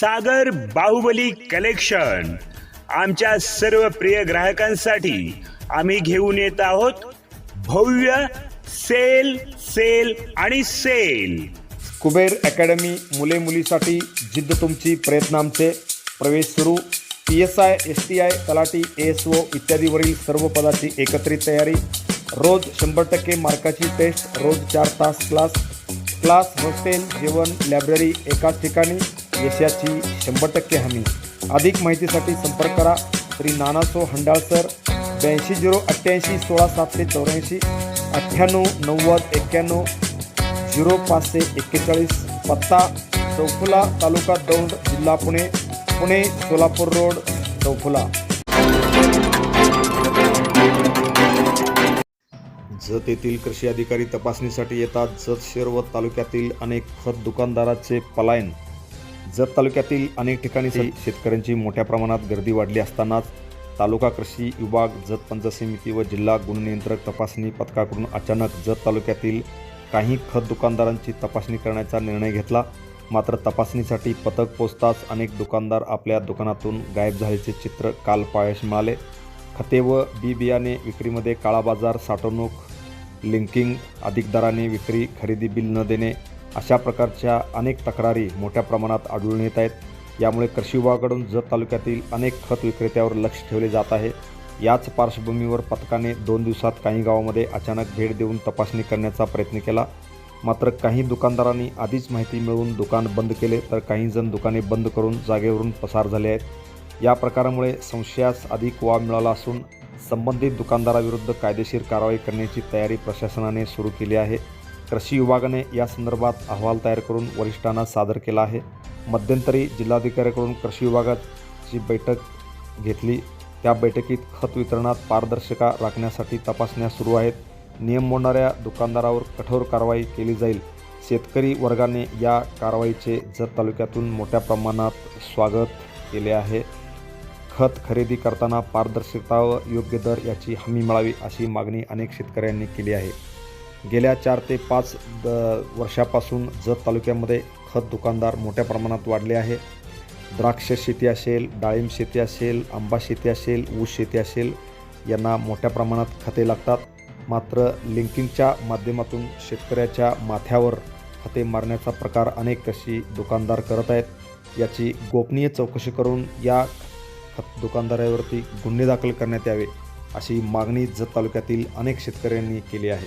सागर Baahubali collection. आमच्या सर्व प्रिय ग्राहकांसाठी आम्ही घेऊन येत आहोत भव्य सेल सेल आणि सेल. कुबेर अकॅडमी मुले मुलीसाठी जिद्द तुमची प्रयत्न आमचे. प्रवेश सुरू. P S I S T I talathi S O इत्यादीवरील सर्व पदाची एकत्रित तयारी. रोज शंभर टक्के मार्काची टेस्ट रोज चार तास क्लास. क्लास हॉस्टेल जेवण लायब्ररी एकाच ठिकाणी. यशाची शंभर टक्के हमी. अधिक माहितीसाठी संपर्क करा. श्री नानासो हंडाळसर ब्याऐंशी झिरो अठ्ठ्याऐंशी सोळा सातशे चौऱ्याऐंशी अठ्ठ्याण्णव नव्वद एक्क्याण्णव झिरो पाचशे एक्केचाळीस पत्ता चौफुला तालुका दौंड जिल्हा पुणे पुणे सोलापूर रोड चौफुला. जत येथील कृषी अधिकारी तपासणीसाठी येतात. जत शिरवत तालुक्यातील अनेक खत दुकानदाराचे पलायन जत तालुक्यातील अनेक ठिकाणी शेतकऱ्यांची मोठ्या प्रमाणात गर्दी वाढली असतानाच तालुका कृषी विभाग जत पंचायत समिती व जिल्हा गुण नियंत्रक तपासणी पथकाकडून अचानक जत तालुक्यातील काही खत दुकानदारांची तपासणी करण्याचा निर्णय घेतला. मात्र तपासणीसाठी पथक पोचताच अनेक दुकानदार आपल्या दुकानातून गायब झाल्याचे चित्र काल पाहायला मिळाले. खते व बी बियाणे विक्रीमध्ये काळा बाजार साठवणूक लिंकिंग अधिक दराने विक्री खरेदी बिल न देणे अशा प्रकारच्या अनेक तक्रारी मोठ्या प्रमाणात आढळून येत आहेत. यामुळे कृषी विभागाकडून जत तालुक्यातील अनेक खत विक्रेत्यावर लक्ष ठेवले जात आहे. याच पार्श्वभूमीवर पथकाने दोन दिवसात काही गावामध्ये अचानक भेट देऊन तपासणी करण्याचा प्रयत्न केला. मात्र काही दुकानदारांनी आधीच माहिती मिळवून दुकान बंद केले तर काही जण दुकाने बंद करून जागेवरून पसार झाले आहेत. या प्रकारामुळे संशयास अधिक वाव मिळाला असून संबंधित दुकानदाराविरुद्ध कायदेशीर कारवाई करण्याची तयारी प्रशासनाने सुरू केली आहे. कृषी विभागाने या संदर्भात अहवाल तयार करून वरिष्ठांना सादर केला आहे. मध्यंतरी जिल्हाधिकाऱ्याकडून कृषी विभागाची बैठक घेतली. त्या बैठकीत खत वितरणात पारदर्शका राखण्यासाठी तपासण्या सुरू आहेत. नियम मोडणाऱ्या दुकानदारावर कठोर कारवाई केली जाईल. शेतकरी वर्गाने या कारवाईचे जत तालुक्यातून मोठ्या प्रमाणात स्वागत केले आहे. खत खरेदी करताना पारदर्शकता व योग्य दर याची हमी मिळावी अशी मागणी अनेक शेतकऱ्यांनी केली आहे. गेल्या चार ते पाच द वर्षापासून जत तालुक्यामध्ये खत दुकानदार मोठ्या प्रमाणात वाढले आहे. द्राक्ष शेती असेल डाळिंब शेती असेल आंबा शेती असेल ऊस शेती असेल यांना मोठ्या प्रमाणात खते लागतात. मात्र लिंकिंगच्या माध्यमातून शेतकऱ्याच्या माथ्यावर खते मारण्याचा प्रकार अनेक कृषी दुकानदार करत आहेत याची गोपनीय चौकशी करून या खत दुकानदारावरती गुन्हे दाखल करण्यात यावे अशी मागणी जत तालुक्यातील अनेक शेतकऱ्यांनी केली आहे.